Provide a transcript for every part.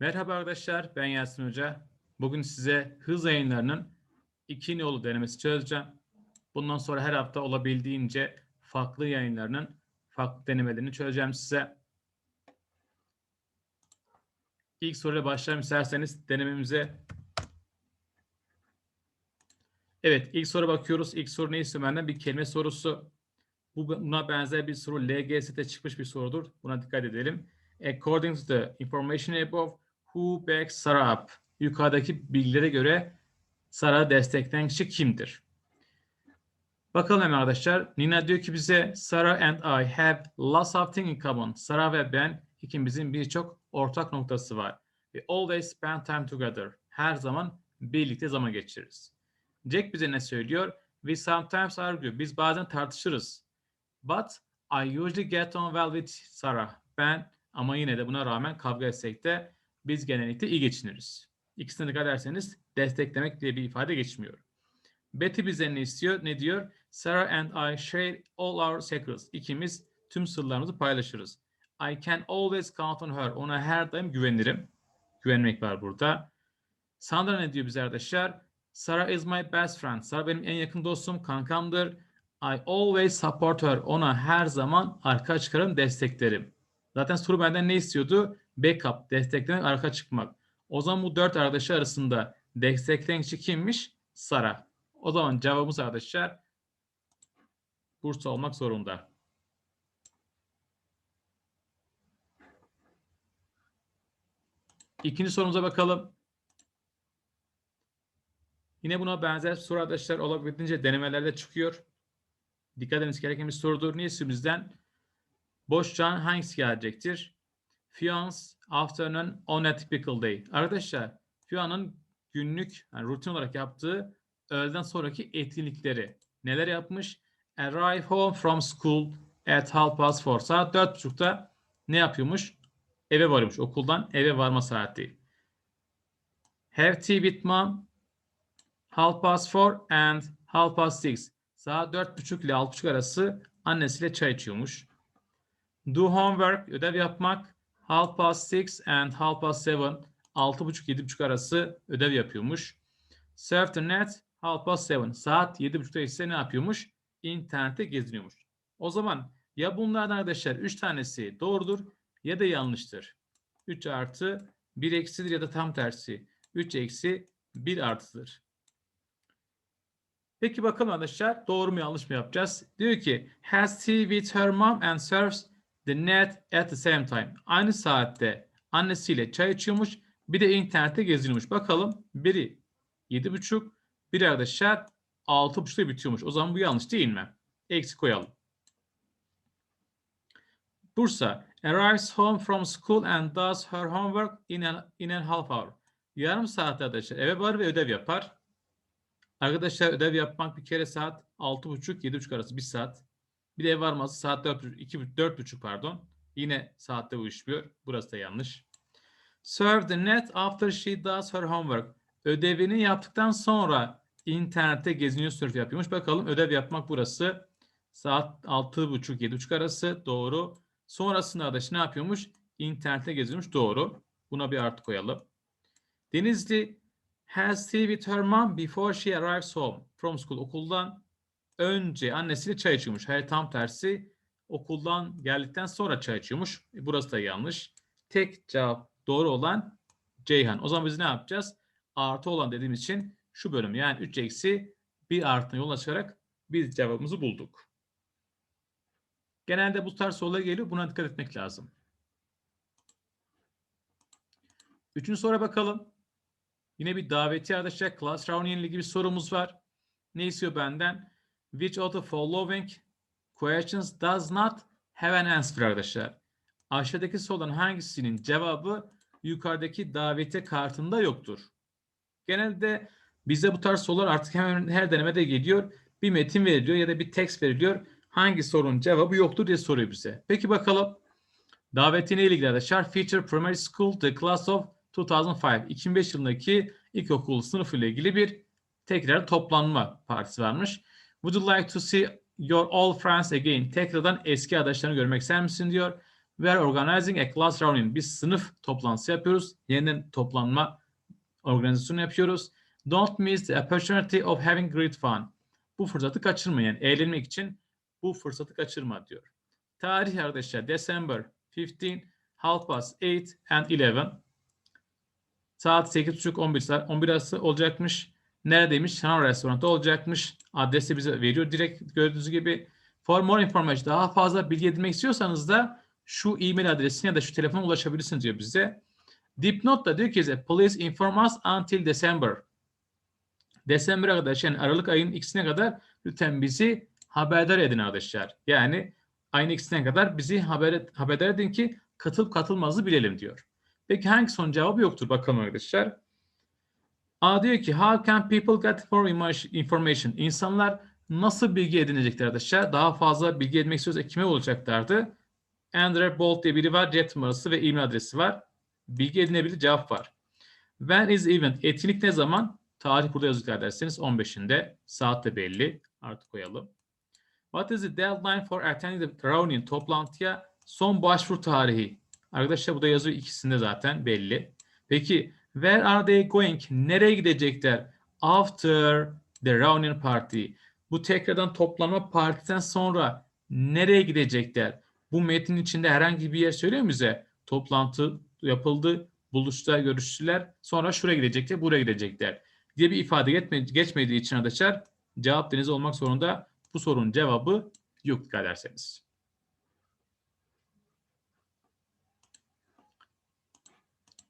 Merhaba arkadaşlar, ben Yasin Hoca. Bugün size hız yayınlarının iki yolu denemesi çözeceğim. Bundan sonra her hafta olabildiğince farklı yayınlarının farklı denemelerini çözeceğim size. İlk soruyla başlayalım isterseniz denememize. Evet, ilk soru bakıyoruz. İlk soru ne istiyor benden? Bir kelime sorusu. Bu buna benzer bir soru LGS'de çıkmış bir sorudur. Buna dikkat edelim. According to the information above, who backs Sarah up? Yukarıdaki bilgilere göre Sarah'ı destekleyen kişi kimdir? Bakalım hemen arkadaşlar. Nina diyor ki bize Sarah and I have lots of things in common. Sarah ve ben ikimizin birçok ortak noktası var. We always spend time together. Her zaman birlikte zaman geçiririz. Jack bize ne söylüyor? We sometimes argue. Biz bazen tartışırız. But I usually get on well with Sarah. Ben ama yine de buna rağmen kavga etsek de biz genellikle iyi geçiniriz. İkisine dikkat ederseniz desteklemek diye bir ifade geçmiyor. Betty bize ne istiyor? Ne diyor? Sarah and I share all our secrets. İkimiz tüm sırlarımızı paylaşırız. I can always count on her. Ona her daim güvenirim. Güvenmek var burada. Sandra ne diyor bize arkadaşlar? Sarah is my best friend. Sarah benim en yakın dostum, kankamdır. I always support her. Ona her zaman arka çıkarım, desteklerim. Zaten soru benden ne istiyordu? Backup, desteklemek, arka çıkmak. O zaman bu dört arkadaşı arasında destekleyen kişi kimmiş? Sara. O zaman cevabımız arkadaşlar Bursa olmak zorunda. İkinci sorumuza bakalım. Yine buna benzer soru arkadaşlar olabildiğince denemelerde çıkıyor. Dikkat ediniz gereken bir sorudur. Neyse bizden boş can hangisi gelecektir? Fiance afternoon on a typical day. Arkadaşlar Fia'nın günlük yani rutin olarak yaptığı öğleden sonraki etkinlikleri neler yapmış? Arrive home from school at half past four. Saat dört buçukta ne yapıyormuş? Eve varmış. Okuldan eve varma saati. Have tea with mom half past four and half past six. Saat dört buçuk ile altı buçuk arası annesiyle çay içiyormuş. Do homework, ödev yapmak. Half past six and half past seven. Altı buçuk, yedi buçuk arası ödev yapıyormuş. The net, half past seven. Saat yedi buçukta ise ne yapıyormuş? İnternette geziniyormuş. O zaman ya bunlardan arkadaşlar üç tanesi doğrudur ya da yanlıştır. 3 artı 1 eksidir ya da tam tersi. 3 eksi 1 artıdır. Peki bakalım arkadaşlar doğru mu yanlış mı yapacağız? Diyor ki has tea with her mom and serves the net at the same time. Aynı saatte annesiyle çay içiyormuş. Bir de internette geziniyormuş. Bakalım biri 7.30 bir arkadaşlar 6.30'da bitiyormuş. O zaman bu yanlış değil mi? Eksi koyalım. Bursa arrives home from school and does her homework in a, in a half hour. Yarım saatte arkadaşlar eve var ve ödev yapar. Arkadaşlar ödev yapmak bir kere saat 6.30-7.30 arası bir saat. Bir ev varması saat 4.30 pardon. Yine saatte uyuşmuyor. Burası da yanlış. Serve the net after she does her homework. Ödevini yaptıktan sonra internette geziniyor sörf yapıyormuş. Bakalım ödev yapmak burası. Saat 6.30-7.30 arası doğru. Sonrasında arkadaş ne yapıyormuş? İnternette geziyormuş doğru. Buna bir artı koyalım. Denizli has tea with her mom before she arrives home from school. Okuldan önce annesiyle çay içiyormuş. Hayır tam tersi okuldan geldikten sonra çay içiyormuş. E, burası da yanlış. Tek cevap doğru olan Ceyhan. O zaman biz ne yapacağız? Artı olan dediğimiz için şu bölüm yani 3 eksi 1 artına yola çıkarak biz cevabımızı bulduk. Genelde bu tarz sorular geliyor. Buna dikkat etmek lazım. Üçüncü soruya bakalım. Yine bir daveti arkadaşlar. Class ilgili bir sorumuz var. Ne istiyor benden? Which of the following questions does not have an answer arkadaşlar? Aşağıdaki soruların hangisinin cevabı yukarıdaki daveti kartında yoktur? Genelde bize bu tarz sorular artık hemen her denemede geliyor. Bir metin veriliyor ya da bir text veriliyor. Hangi sorunun cevabı yoktur diye soruyor bize. Peki bakalım. Davetine ilgili arkadaşlar. Feature Primary School, The Class of 2005. 2005 yılındaki ilkokul sınıfı ile ilgili bir tekrar toplanma partisi varmış. Would you like to see your old friends again? Tekrardan eski arkadaşlarını görmek ister misin diyor. We are organizing a class reunion. Biz sınıf toplantısı yapıyoruz. Yeniden toplanma organizasyonu yapıyoruz. Don't miss the opportunity of having great fun. Bu fırsatı kaçırmayın. Eğlenmek için bu fırsatı kaçırma diyor. Tarih arkadaşlar December 15, half past 8 and 11. Saat 8.30 11 saat 11 arası olacakmış. Neredeymiş? Chanel restoranda olacakmış. Adresi bize veriyor direkt gördüğünüz gibi. For more information daha fazla bilgi edinmek istiyorsanız da şu e-mail adresine ya da şu telefona ulaşabilirsiniz diyor bize. Dipnot da diyor ki please inform us until December. December'a kadar yani Aralık ayının ikisine kadar lütfen bizi haberdar edin arkadaşlar. Yani ayın ikisine kadar bizi haber, haberdar edin ki katılıp katılmazı bilelim diyor. Peki hangi son cevabı yoktur bakalım arkadaşlar. A diyor ki how can people get more information? İnsanlar nasıl bilgi edinecekler arkadaşlar? Daha fazla bilgi edinmek istiyorsa kime olacaklardı? Andrew Bolt diye biri var. Cep numarası ve e-mail adresi var. Bilgi edinebilir cevap var. When is event? Etkinlik ne zaman? Tarih burada yazıyor derseniz 15'inde. Saat de belli. Artık koyalım. What is the deadline for attending the reunion? Toplantıya son başvuru tarihi. Arkadaşlar burada yazıyor ikisinde zaten belli. Peki where are they going? Nereye gidecekler? After the reunion party. Bu tekrardan toplanma partiden sonra nereye gidecekler? Bu metnin içinde herhangi bir yer söylüyor mu bize? Toplantı yapıldı, buluştular, görüştüler. Sonra şuraya gidecekler, buraya gidecekler diye bir ifade geçmediği için arkadaşlar cevap deniz olmak zorunda. Bu sorunun cevabı yok dikkat ederseniz.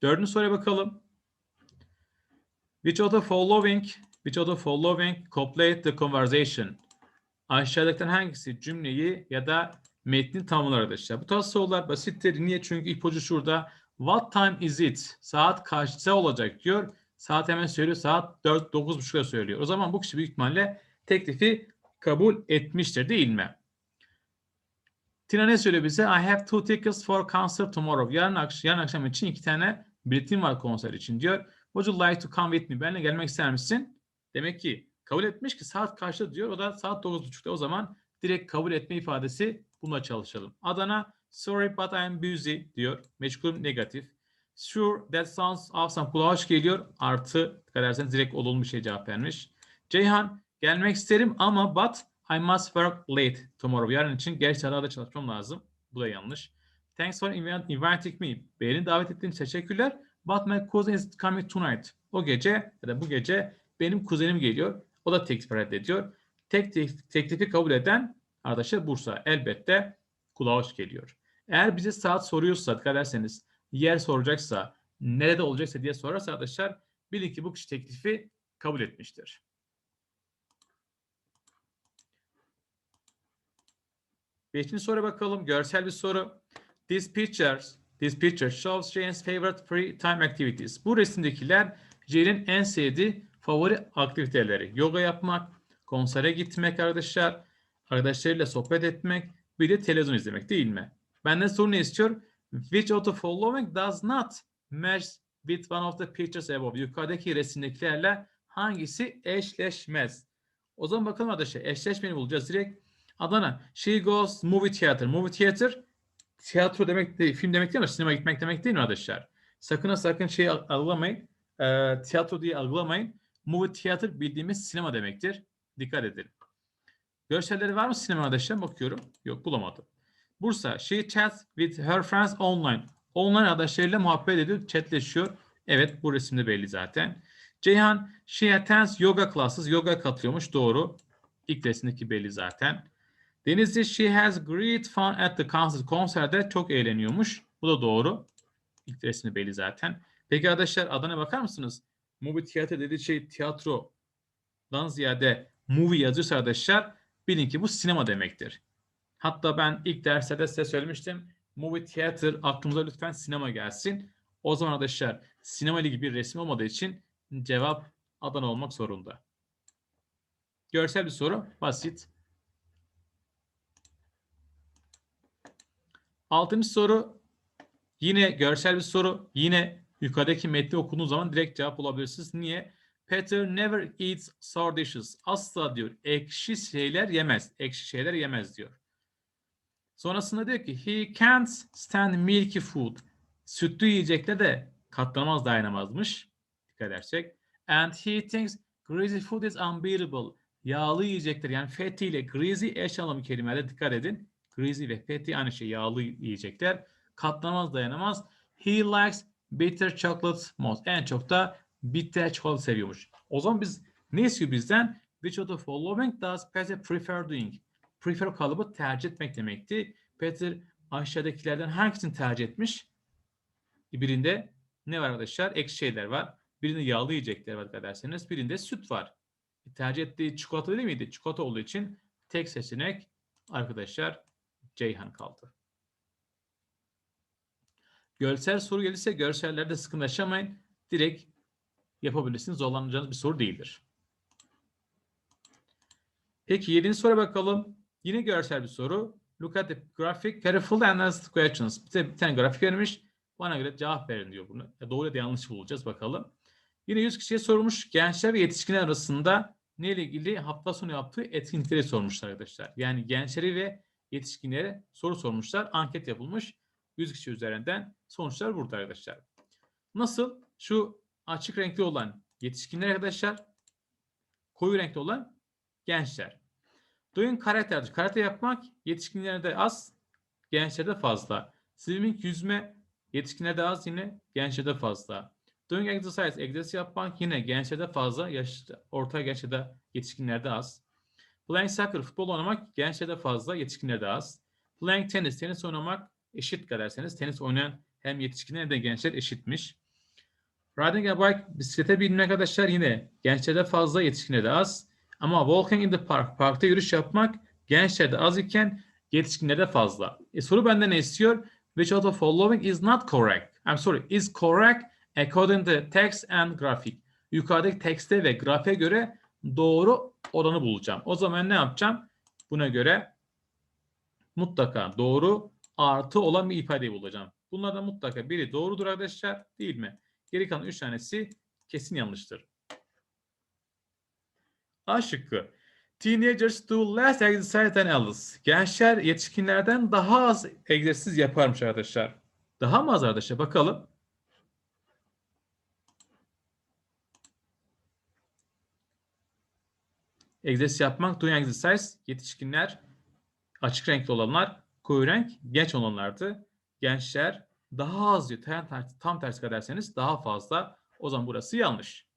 Dördüncü soruya bakalım. Which of the following which of the following complete the conversation? Aşağıdakilerden hangisi cümleyi ya da metni tamamlar arkadaşlar. Bu tarz sorular basittir. Niye? Çünkü ipucu şurada. What time is it? Saat kaçta olacak diyor. Saat hemen söylüyor. Saat 4 9.30'da söylüyor. O zaman bu kişi büyük ihtimalle teklifi kabul etmiştir değil mi? Tina ne söylüyor bize? I have two tickets for concert tomorrow. Yarın akşam, yarın akşam için iki tane biletim var konser için diyor. Would you like to come with me? Benimle gelmek ister misin? Demek ki kabul etmiş ki saat kaçta diyor. O da saat 9.30'da. O zaman direkt kabul etme ifadesi bununla çalışalım. Adana sorry but I'm busy diyor. Meçhul negatif. Sure that sounds awesome. Kulağa hoş geliyor. Artı dikkat ederseniz direkt olumlu bir şey cevap vermiş. Ceyhan gelmek isterim ama but I must work late tomorrow. Yarın için geç saatlerde çalışmam lazım. Bu da yanlış. Thanks for inviting me. Beni davet ettiğin teşekkürler. But my cousin is coming tonight. O gece ya da bu gece benim kuzenim geliyor. O da teklif reddediyor. Tek teklifi kabul eden arkadaşlar Bursa. Elbette kulağa hoş geliyor. Eğer bize saat soruyorsa dikkat ederseniz yer soracaksa nerede olacaksa diye sorarsa arkadaşlar bilin ki bu kişi teklifi kabul etmiştir. Beşinci soru bakalım. Görsel bir soru. These pictures, this picture shows Jane's favorite free time activities. Bu resimdekiler Jane'in en sevdiği favori aktiviteleri. Yoga yapmak, konsere gitmek arkadaşlar, arkadaşlarıyla sohbet etmek, bir de televizyon izlemek değil mi? Benden soru ne istiyor? Which of the following does not match with one of the pictures above? Yukarıdaki resimdekilerle hangisi eşleşmez? O zaman bakalım arkadaşlar eşleşmeni bulacağız direkt. Adana. She goes movie theater. Movie theater tiyatro demek değil, film demek değil mi? Sinema gitmek demek değil mi arkadaşlar? Sakın ha sakın şey algılamayın. E, tiyatro diye algılamayın. Movie theater bildiğimiz sinema demektir. Dikkat edin. Görselleri var mı sinema arkadaşlar? Bakıyorum. Yok bulamadım. Bursa. She chats with her friends online. Online arkadaşlarıyla muhabbet ediyor, chatleşiyor. Evet bu resimde belli zaten. Ceyhan. She attends yoga classes. Yoga katılıyormuş. Doğru. İlk resimdeki belli zaten. Denizli she has great fun at the concert. Konserde çok eğleniyormuş. Bu da doğru. İlk resmi belli zaten. Peki arkadaşlar adına bakar mısınız? Movie tiyatro dediği şey tiyatrodan ziyade movie yazıyorsa arkadaşlar bilin ki bu sinema demektir. Hatta ben ilk derslerde size söylemiştim. Movie theater aklımıza lütfen sinema gelsin. O zaman arkadaşlar sinema gibi bir resim olmadığı için cevap Adana olmak zorunda. Görsel bir soru. Basit. Altıncı soru yine görsel bir soru. Yine yukarıdaki metni okuduğunuz zaman direkt cevap bulabilirsiniz. Niye? Peter never eats sour dishes. Asla diyor ekşi şeyler yemez. Ekşi şeyler yemez diyor. Sonrasında diyor ki he can't stand milky food. Sütlü yiyecekte de katlanamaz dayanamazmış. Dikkat edersek. And he thinks greasy food is unbearable. Yağlı yiyecekler yani fatty ile greasy eş anlamlı kelimelere dikkat edin. Greasy ve fatty aynı şey yağlı yiyecekler. Katlanamaz dayanamaz. He likes bitter chocolate most. En çok da bitter çikolata seviyormuş. O zaman biz ne istiyor bizden? Which of the following does Peter prefer doing? Prefer kalıbı tercih etmek demekti. Peter aşağıdakilerden hangisini tercih etmiş? Birinde ne var arkadaşlar? Ekşi şeyler var. Birinde yağlı yiyecekler var dikkat ederseniz. Birinde süt var. Tercih ettiği çikolata değil miydi? Çikolata olduğu için tek seçenek arkadaşlar Ceyhan kaldı. Görsel soru gelirse görsellerde sıkıntı yaşamayın. Direkt yapabilirsiniz. Zorlanacağınız bir soru değildir. Peki yedinci soruya bakalım. Yine görsel bir soru. Look at the graphic carefully answer the questions. Bize bir tane grafik vermiş. Bana göre cevap verin diyor bunu. Ya doğru ya da yanlış bulacağız bakalım. Yine 100 kişiye sormuş. Gençler ve yetişkinler arasında ne ile ilgili hafta sonu yaptığı etkinlikleri sormuşlar arkadaşlar. Yani gençleri ve yetişkinlere soru sormuşlar. Anket yapılmış. 100 kişi üzerinden sonuçlar burada arkadaşlar. Nasıl? Şu açık renkli olan yetişkinler arkadaşlar. Koyu renkli olan gençler. Doing karate'dir. Karate yapmak yetişkinlerde az, gençlerde fazla. Swimming yüzme yetişkinlerde az yine gençlerde fazla. Doing exercise egzersiz yapmak yine gençlerde fazla, yaş, orta gençlerde yetişkinlerde az. Playing soccer futbol oynamak gençlerde fazla, yetişkinlerde az. Playing tenis tenis oynamak eşit kaderseniz tenis oynayan hem yetişkinler de gençler eşitmiş. Riding a bike bisiklete binmek arkadaşlar yine gençlerde fazla, yetişkinlerde az. Ama walking in the park, parkta yürüyüş yapmak gençlerde az iken yetişkinlerde fazla. E, soru benden ne istiyor? Which of the following is not correct? I'm sorry, is correct according to text and graphic. Yukarıdaki tekste ve grafiğe göre doğru oranı bulacağım. O zaman ne yapacağım? Buna göre mutlaka doğru artı olan bir ifadeyi bulacağım. Bunlardan mutlaka biri doğrudur arkadaşlar değil mi? Geri kalan 3 tanesi kesin yanlıştır. A şıkkı. Teenagers do less exercise than adults. Gençler yetişkinlerden daha az egzersiz yaparmış arkadaşlar. Daha mı az arkadaşlar? Bakalım. Egzersiz yapmak, doing exercise, yetişkinler, açık renkli olanlar, koyu renk, genç olanlardı. Gençler daha az diyor. Tam tersi, tam tersi derseniz daha fazla. O zaman burası yanlış.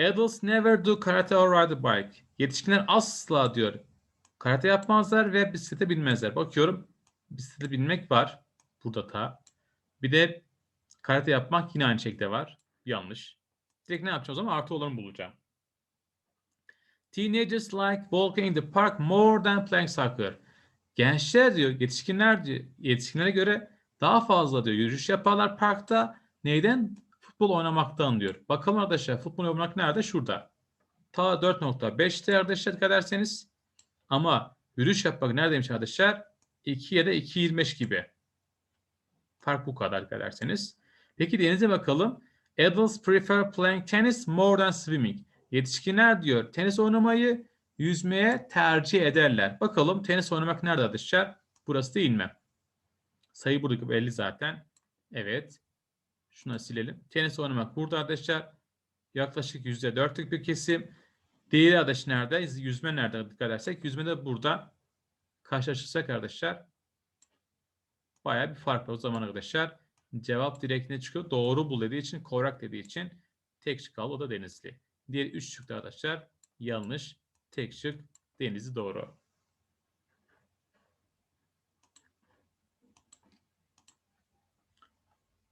Adults never do karate or ride a bike. Yetişkinler asla diyor. Karate yapmazlar ve bisiklete binmezler. Bakıyorum bisiklete binmek var. Burada da. Bir de karate yapmak yine aynı şekilde var. Yanlış. Direkt ne yapacağım o zaman? Artı olanı bulacağım. Teenagers like walking in the park more than playing soccer. Gençler diyor, yetişkinler diyor, yetişkinlere göre daha fazla diyor yürüyüş yaparlar parkta. Neyden? Futbol oynamaktan diyor. Bakalım arkadaşlar futbol oynamak nerede? Şurada. Ta 4.5'te arkadaşlar dikkat ederseniz. Ama yürüyüş yapmak neredeymiş arkadaşlar? 2 ya da 2.25 gibi. Fark bu kadar dikkat ederseniz. Peki denize bakalım. Adults prefer playing tennis more than swimming. Yetişkinler diyor tenis oynamayı yüzmeye tercih ederler. Bakalım tenis oynamak nerede arkadaşlar? Burası değil mi? Sayı burada belli zaten. Evet. Şuna silelim. Tenis oynamak burada arkadaşlar. Yaklaşık %4'lük bir kesim. Diğeri arkadaş nerede? Yüzme nerede dikkat edersek. Yüzme de burada. Karşılaşırsak arkadaşlar baya bir fark var. O zaman arkadaşlar cevap direkt ne çıkıyor? Doğru bul dediği için, correct dediği için tek şık kaldı. O da Denizli. Diğer 3 şıkta arkadaşlar yanlış. Tek şık Denizli doğru.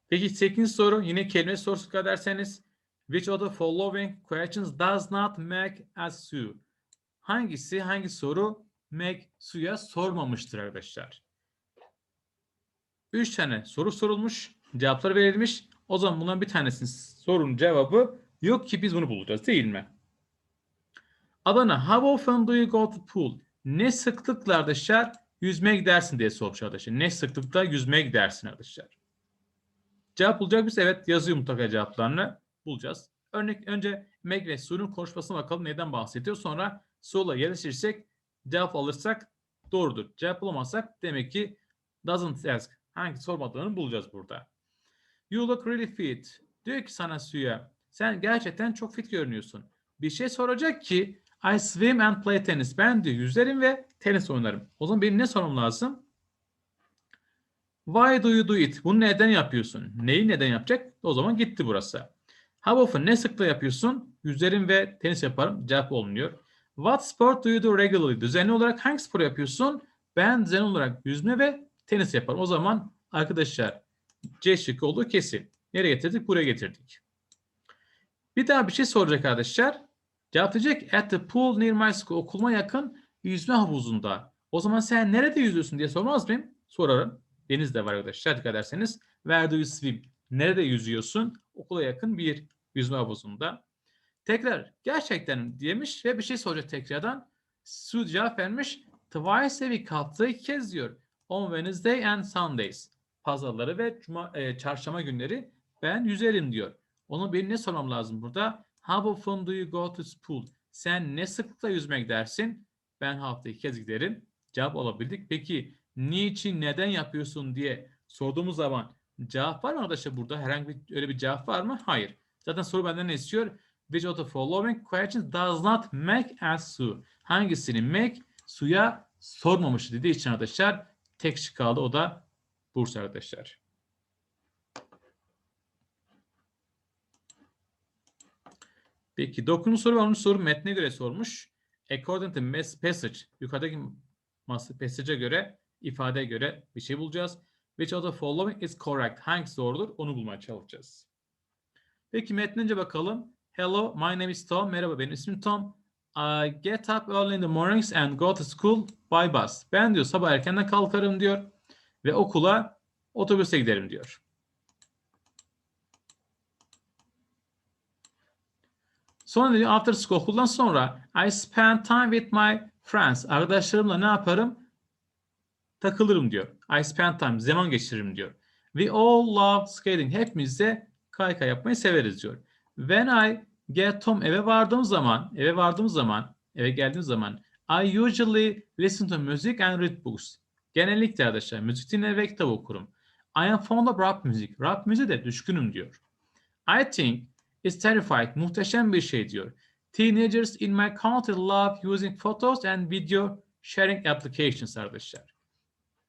Peki 8. soru yine kelime sorusu derseniz which of the following questions does not make a Sue? Hangisi hangi soru make suya sormamıştır arkadaşlar? 3 tane soru sorulmuş, cevaplar verilmiş. O zaman bundan bir tanesinin sorunun cevabı yok ki biz bunu bulacağız değil mi? Adana how often do you go to pool? Ne sıklıkla arkadaşlar yüzmeye gidersin diye sormuş arkadaşlar. Ne sıklıkla yüzmeye gidersin arkadaşlar. Cevap bulacak mıyız? Evet yazıyor mutlaka cevaplarını. Bulacağız. Örnek önce Meg ve Su'nun konuşmasına bakalım neden bahsediyor. Sonra Su'la yarışırsak cevap alırsak Doğrudur. Cevap bulamazsak demek ki doesn't ask. Hangi sormadığını bulacağız burada. You look really fit. Diyor ki sana suya. Sen gerçekten çok fit görünüyorsun. Bir şey soracak ki I swim and play tennis. Ben diyor yüzerim ve tenis oynarım. O zaman benim ne sormam lazım? Why do you do it? Bunu neden yapıyorsun? Neyi neden yapacak? O zaman gitti burası. How often? Ne sıklıkla yapıyorsun? Yüzerim ve tenis yaparım. Cevap olmuyor. What sport do you do regularly? Düzenli olarak hangi spor yapıyorsun? Ben düzenli olarak yüzme ve tenis yaparım. O zaman arkadaşlar C şıkkı olduğu kesin. Nereye getirdik? Buraya getirdik. Bir daha bir şey soracak arkadaşlar. Cevaplayacak at the pool near my school. Okuluma yakın yüzme havuzunda. O zaman sen nerede yüzüyorsun diye sormaz mıyım? Sorarım. Deniz de var arkadaşlar dikkat ederseniz. Where do you swim? Nerede yüzüyorsun? Okula yakın bir yüzme havuzunda. Tekrar gerçekten demiş ve bir şey soracak tekrardan. Su cevap vermiş. Twice a week haftada kez diyor. On Wednesday and Sundays. Pazarları ve cuma, e, çarşamba günleri ben yüzerim diyor. Onu benim ne sormam lazım burada? How often do you go to school? Sen ne sıklıkla yüzmek dersin? Ben hafta iki kez giderim. Cevap alabildik. Peki niçin, neden yapıyorsun diye sorduğumuz zaman cevap var mı arkadaşlar burada? Herhangi bir öyle bir cevap var mı? Hayır. Zaten soru benden ne istiyor? Which of the following questions does not make su? Hangisini make suya sormamış dediği için arkadaşlar tek şık kaldı. O da Bursa arkadaşlar. Peki dokuzuncu soru var. soru metne göre sormuş. According to mes- passage, yukarıdaki passage'e göre, ifadeye göre bir şey bulacağız. Which of the following is correct? Hangisi doğrudur? Onu bulmaya çalışacağız. Peki metnince bakalım. Hello, my name is Tom. Merhaba, benim ismim Tom. I get up early in the mornings and go to school by bus. Ben diyor sabah erkenden kalkarım diyor ve okula otobüse giderim diyor. Sonra diyor after school okuldan sonra I spend time with my friends. Arkadaşlarımla ne yaparım? Takılırım diyor. I spend time. Zaman geçiririm diyor. We all love skating. Hepimiz de kaykay yapmayı severiz diyor. When I get home eve vardığım zaman, eve vardığım zaman, eve geldiğim zaman I usually listen to music and read books. Genellikle arkadaşlar müzik dinler ve kitap okurum. I am fond of rap music. Rap müziğe de düşkünüm diyor. I think it's terrified. Muhteşem bir şey diyor. Teenagers in my country love using photos and video sharing applications arkadaşlar.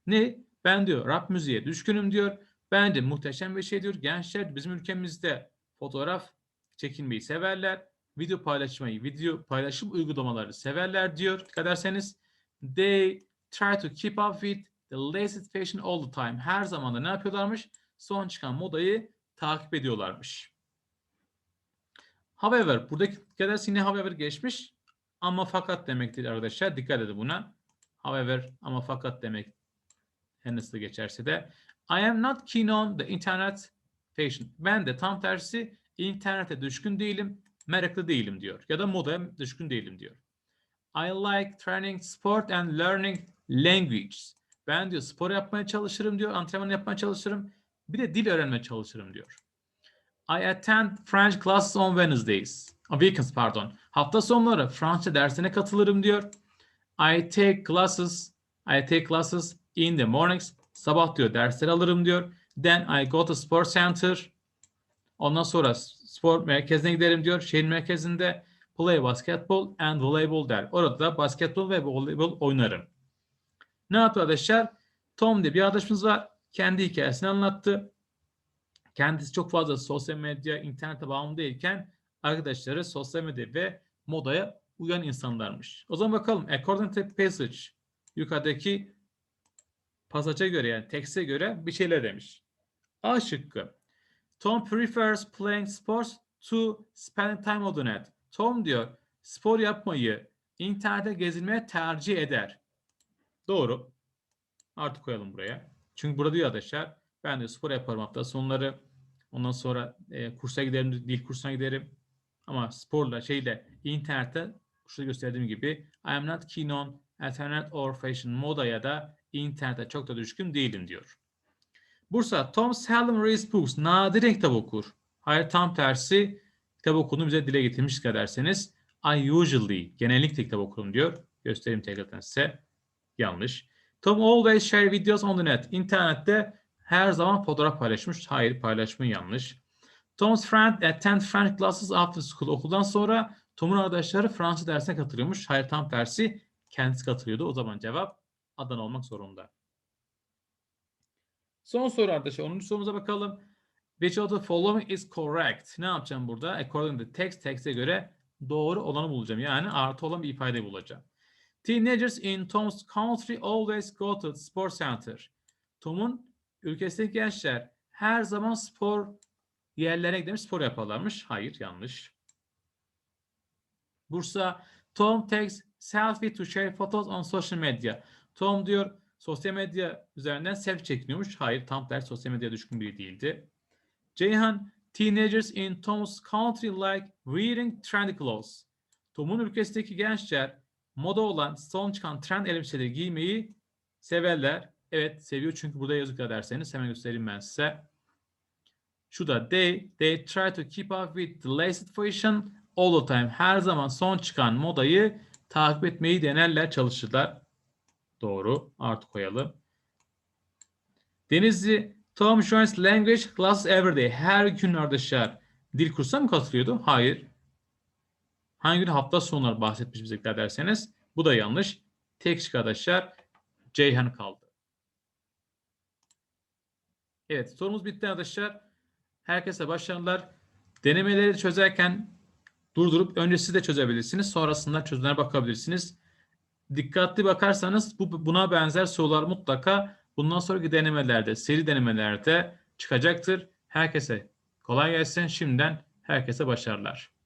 Ne? Ben diyor rap müziğe düşkünüm diyor. Bence muhteşem bir şey diyor. Gençler bizim ülkemizde fotoğraf çekinmeyi severler. Video paylaşmayı, video paylaşım uygulamaları severler diyor. Dikkat ederseniz they try to keep up with the latest fashion all the time. Her zaman da ne yapıyorlarmış? Son çıkan modayı takip ediyorlarmış. However, buradaki ederseniz yine however geçmiş. Ama fakat demektir arkadaşlar. Dikkat edin buna. However ama fakat demek her nasıl geçerse de. I am not keen on the internet fashion. Ben de tam tersi internete düşkün değilim, meraklı değilim diyor. Ya da modaya düşkün değilim diyor. I like training sport and learning languages. Ben diyor spor yapmaya çalışırım diyor, antrenman yapmaya çalışırım. Bir de dil öğrenmeye çalışırım diyor. I attend French classes on Wednesdays. Weekends pardon. Hafta sonları Fransızca dersine katılırım diyor. I take classes I take classes in the mornings. Sabah diyor dersler alırım diyor. Then I go to sport center. Ondan sonra spor merkezine giderim diyor. Şehir merkezinde play basketball and voleyball der. Orada da basketbol ve voleybol oynarım. Ne yaptı arkadaşlar? Tom diye bir arkadaşımız var. Kendi hikayesini anlattı. Kendisi çok fazla sosyal medya, internete bağımlı değilken arkadaşları sosyal medya ve modaya uyan insanlarmış. O zaman bakalım. According to passage yukarıdaki pasaja göre yani tekste göre bir şeyler demiş. A şıkkı. Tom prefers playing sports to spending time on the net. Tom diyor spor yapmayı, internette gezinmeye tercih eder. Doğru. Artık koyalım buraya. Çünkü burada diyor arkadaşlar ben de spor yaparım hafta sonları. Ondan sonra e, kursa giderim, dil kursuna giderim. Ama sporla şeyle internette şurada gösterdiğim gibi I am not keen on internet or fashion moda ya da internete çok da düşkün değilim diyor. Bursa Tom seldom reads books. Nadiren kitap okur. Hayır tam tersi kitap okuduğunu bize dile getirmiş dikkat ederseniz. I usually genellikle kitap okurum diyor. Göstereyim tekrardan size. Yanlış. Tom always share videos on the net. İnternette her zaman fotoğraf paylaşmış. Hayır paylaşma yanlış. Tom's friend attend French classes after school. Okuldan sonra Tom'un arkadaşları Fransız dersine katılıyormuş. Hayır tam tersi kendisi katılıyordu. O zaman cevap Adana olmak zorunda. Son soru arkadaşlar. 10. sorumuza bakalım. Which of the following is correct? Ne yapacağım burada? According to text, text'e göre doğru olanı bulacağım. Yani artı olan bir ifade bulacağım. Teenagers in Tom's country always go to the sports center. Tom'un ülkesindeki gençler her zaman spor yerlerine gidemiş, spor yaparlarmış. Hayır, yanlış. Bursa, Tom takes selfie to share photos on social media. Tom diyor sosyal medya üzerinden selfie çekiniyormuş. Hayır, tam tersi sosyal medya düşkün biri değildi. Ceyhan, teenagers in Tom's country like wearing trendy clothes. Tom'un ülkesindeki gençler moda olan son çıkan trend elbiseleri giymeyi severler. Evet seviyor çünkü burada yazık derseniz hemen göstereyim ben size. Şu da they, they try to keep up with the latest fashion all the time. Her zaman son çıkan modayı takip etmeyi denerler, çalışırlar. Doğru. Artı koyalım. Denizli, Tom joins language classes every day. Her gün arkadaşlar dil kursuna mı katılıyordu? Hayır. Hangi gün hafta sonları bahsetmiş bize dikkat ederseniz. Bu da yanlış. Tek şık arkadaşlar Ceyhan kaldı. Evet sorumuz bitti arkadaşlar. Herkese başarılar. Denemeleri çözerken durdurup önce siz de çözebilirsiniz. Sonrasında çözümlere bakabilirsiniz. Dikkatli bakarsanız bu, buna benzer sorular mutlaka bundan sonraki denemelerde, seri denemelerde çıkacaktır. Herkese kolay gelsin. Şimdiden herkese başarılar.